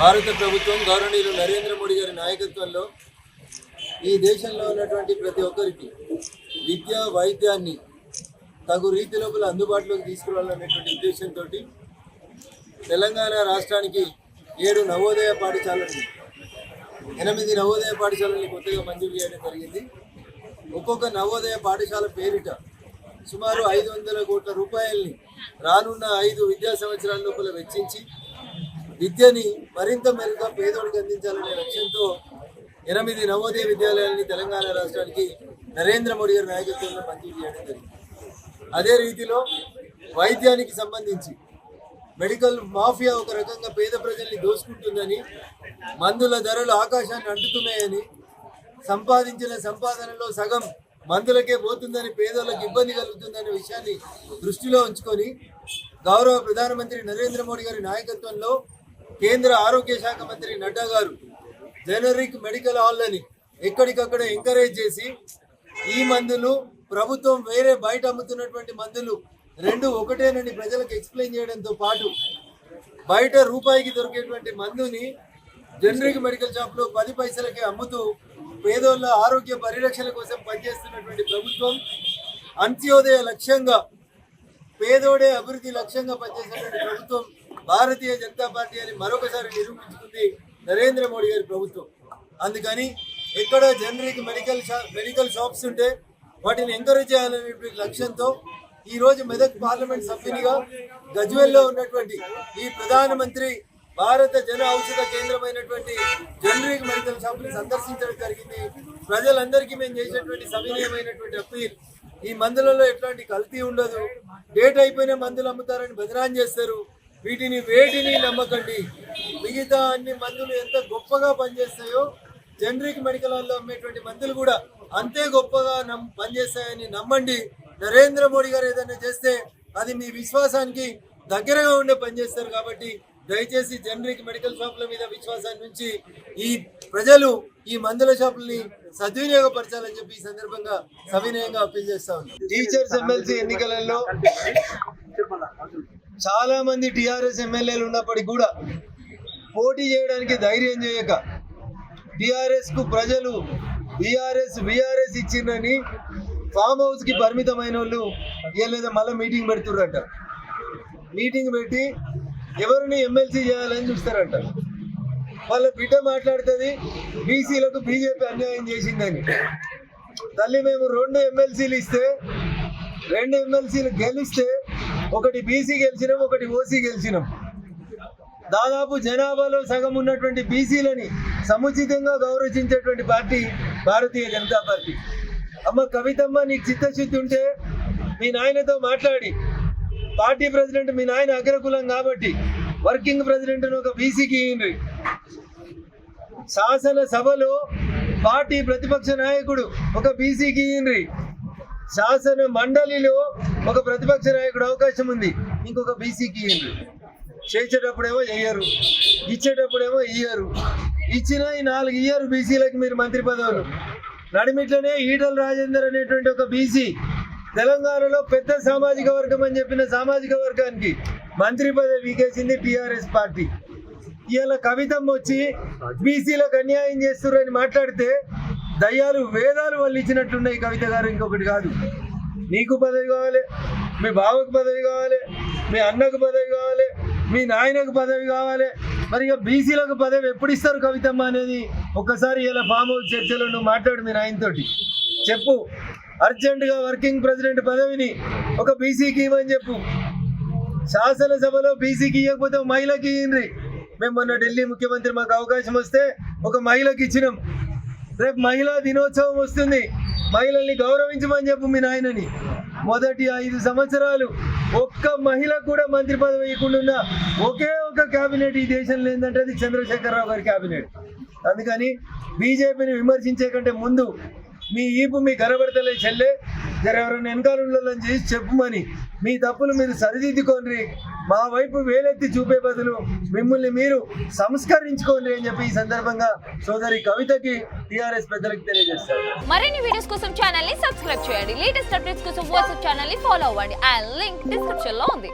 భారత ప్రభుత్వం గౌరవనీయులు నరేంద్ర మోడీ గారి నాయకత్వంలో ఈ దేశంలో ఉన్నటువంటి ప్రతి ఒక్కరికి విద్య వైద్యాన్ని తగు రీతి లోపల అందుబాటులోకి తీసుకురావాలనేటువంటి ఉద్దేశంతో తెలంగాణ రాష్ట్రానికి ఏడు నవోదయ పాఠశాలని ఎనిమిది నవోదయ పాఠశాలని కొత్తగా మంజూరు చేయడం జరిగింది. ఒక్కొక్క నవోదయ పాఠశాల పేరిట సుమారు ఐదు వందల కోట్ల రూపాయల్ని రానున్న ఐదు విద్యా సంవత్సరాల లోపల వెచ్చించి విద్యని మరింత మెరుగ్గా పేదోడికి అందించాలనే లక్ష్యంతో ఎనిమిది నవోదయ విద్యాలయాలని తెలంగాణ రాష్ట్రానికి నరేంద్ర మోడీ గారి నాయకత్వంలో మంజూరు చేయడం జరిగింది. అదే రీతిలో వైద్యానికి సంబంధించి మెడికల్ మాఫియా ఒక రకంగా పేద ప్రజల్ని దోసుకుంటుందని మందుల ధరలు ఆకాశాన్ని అంటుతున్నాయని సంపాదించిన సంపాదనలో సగం మందులకే పోతుందని పేదలకు ఇబ్బంది కలుగుతుందనే విషయాన్ని దృష్టిలో ఉంచుకొని గౌరవ ప్రధానమంత్రి నరేంద్ర మోడీ గారి నాయకత్వంలో కేంద్ర ఆరోగ్య శాఖ మంత్రి నడ్డా గారు జనరిక్ మెడికల్ హాల్లని ఎక్కడికక్కడ ఎంకరేజ్ చేసి ఈ మందులు ప్రభుత్వం వేరే బయట అమ్ముతున్నటువంటి మందులు రెండు ఒకటేనని ప్రజలకు ఎక్స్ప్లెయిన్ చేయడంతో పాటు బయట రూపాయికి దొరికేటువంటి మందుని జనరిక్ మెడికల్ షాప్లో పది పైసలకి అమ్ముతూ పేదోళ్ళ ఆరోగ్య పరిరక్షణ కోసం పనిచేస్తున్నటువంటి ప్రభుత్వం అంత్యోదయ లక్ష్యంగా పేదోడే అభివృద్ధి లక్ష్యంగా పనిచేసేటువంటి ప్రభుత్వం భారతీయ జనతా పార్టీ అని మరొకసారి నిరూపించుకుంది నరేంద్ర మోడీ గారి ప్రభుత్వం. అందుకని ఎక్కడ generic medical shop medical shops ఉంటే వాటిని ఎంకరేజ్ చేయాలనే లక్ష్యంతో ఈరోజు మెదక్ పార్లమెంట్ సభ్యునిగా గజ్వెల్లో ఉన్నటువంటి ఈ ప్రధానమంత్రి భారత జన ఔషధ కేంద్రమైనటువంటి జనరిక్ మెడికల్ షాప్ని సందర్శించడం జరిగింది. ప్రజలందరికీ మేము చేసినటువంటి సవినీయమైనటువంటి అప్పీల్. ఈ మందులలో ఎట్లాంటి కల్తీ ఉండదు. డేట్ అయిపోయిన మందులు అమ్ముతారని బదిరాన్ చేస్తారు. వీటిని వేటిని నమ్మకండి. మిగతా అన్ని మందులు ఎంత గొప్పగా పనిచేస్తాయో జనరిక్ మెడికల్ అమ్మేటువంటి మందులు కూడా అంతే గొప్పగా నమ్ పనిచేస్తాయని నమ్మండి. నరేంద్ర మోడీ గారు ఏదైనా చేస్తే అది మీ విశ్వాసానికి దగ్గరగా ఉండే పనిచేస్తారు కాబట్టి దయచేసి జనరిక్ మెడికల్ షాపుల మీద విశ్వాసాన్ని నుంచి ఈ ప్రజలు ఈ మందుల షాపుల్ని సద్వినియోగపరచాలని చెప్పి ఈ సందర్భంగా సవినయంగా అప్పీల్ చేస్తా ఉన్నాం. టీచర్స్ ఎమ్మెల్సీ ఎన్నికలలో చాలా మంది టిఆర్ఎస్ ఎమ్మెల్యేలు ఉన్నప్పటికీ కూడా పోటీ చేయడానికి ధైర్యం చేయక టిఆర్ఎస్కు ప్రజలు బీఆర్ఎస్ బీఆర్ఎస్ ఇచ్చిందని ఫామ్ హౌస్కి పరిమితమైన వాళ్ళు లేదా మళ్ళీ మీటింగ్ పెడుతుర్రట. మీటింగ్ పెట్టి ఎవరిని ఎమ్మెల్సీ చేయాలని చూస్తారంట. వాళ్ళ బిడ్డ మాట్లాడుతుంది బీసీలకు బీజేపీ అన్యాయం చేసిందని. తల్లి మేము రెండు ఎమ్మెల్సీలు ఇస్తే రెండు ఎమ్మెల్సీలు గెలిస్తే ఒకటి బీసీ గెలిచినాం ఒకటి ఓసీ గెలిచినాం. దాదాపు జనాభాలో సగం ఉన్నటువంటి బీసీలని సముచితంగా గౌరవించేటువంటి పార్టీ భారతీయ జనతా పార్టీ. అమ్మ కవితమ్మ నీకు చిత్తశుద్ధి ఉంటే మీ నాయనతో మాట్లాడి. పార్టీ ప్రెసిడెంట్ మీ నాయన అగ్రకులం కాబట్టి వర్కింగ్ ప్రెసిడెంట్ ఒక బీసీకి ఇయ్యండి. శాసన సభలో పార్టీ ప్రతిపక్ష నాయకుడు ఒక బీసీకి ఇయ్యండి. శాసన మండలిలో ఒక ప్రతిపక్ష నాయకుడు అవకాశం ఉంది. ఇంకొక బీసీకి ఇయ్యండి చేసేటప్పుడేమో చెయ్యరు. ఇచ్చేటప్పుడేమో ఇయ్యరు. ఇచ్చిన ఈ నాలుగు ఇయ్యరు బీసీలకు మీరు మంత్రి పదవులు. నడిమిట్లనే ఈటల రాజేందర్ అనేటువంటి ఒక బీసీ తెలంగాణలో పెద్ద సామాజిక వర్గం అని చెప్పిన సామాజిక వర్గానికి మంత్రి పదవి వీకేసింది టిఆర్ఎస్ పార్టీ. ఇవాళ కవితం వచ్చి బీసీలకు అన్యాయం చేస్తున్నారని మాట్లాడితే దయ్యాలు వేదాలు వాళ్ళు ఇచ్చినట్టున్నాయి కవిత గారు ఇంకొకటి కాదు. నీకు పదవి కావాలి మీ బావకు పదవి కావాలి మీ అన్నకు పదవి కావాలి మీ నాయనకు పదవి కావాలి. మరి ఇక బీసీలకు పదవి ఎప్పుడు ఇస్తారు కవితమ్మ అనేది ఒక్కసారి ఇలా ఫామ్ హౌస్ చర్చలో నువ్వు మాట్లాడు మీ నాయనతోటి. చెప్పు. అర్జెంటుగా వర్కింగ్ ప్రెసిడెంట్ పదవిని ఒక బీసీకి ఇవ్వని చెప్పు. శాసనసభలో బీసీకి ఇవ్వకపోతే మహిళకి ఇయ్యండి. మేము మొన్న ఢిల్లీ ముఖ్యమంత్రి మాకు అవకాశం వస్తే ఒక మహిళకి ఇచ్చినాం. రేపు మహిళా దినోత్సవం వస్తుంది. మహిళల్ని గౌరవించమని చెప్పు మీ నాయనని. మొదటి ఐదు సంవత్సరాలు ఒక్క మహిళ కూడా మంత్రి పదవి ఇవ్వకుండా ఒకే ఒక క్యాబినెట్ ఈ దేశంలో ఏంటంటే అది చంద్రశేఖరరావు గారి క్యాబినెట్. అందుకని బీజేపీని విమర్శించే కంటే ముందు మీ ఈపు మీ కనబడతలే చెల్లె. ఎవరైనా వెనకాలలో చేసి చెప్పుమని మీ తప్పులు మీరు సరిదిద్దుకోండి. మా వైపు వేలెత్తి చూపే బదులు మిమ్మల్ని మీరు సంస్కరించుకోండి అని చెప్పి ఈ సందర్భంగా సోదరి కవితకి టిఆర్ఎస్ పెద్దలకు తెలియజేస్తారు. మరిన్ని వీడియోస్ కోసం ఛానల్ని సబ్స్క్రైబ్ చేయండి. లేటెస్ట్ అప్డేట్స్ కోసం వాట్సాప్ ఛానల్ని ఫాలో అవ్వండి. అండ్ లింక్ డిస్క్రిప్షన్లో ఉంది.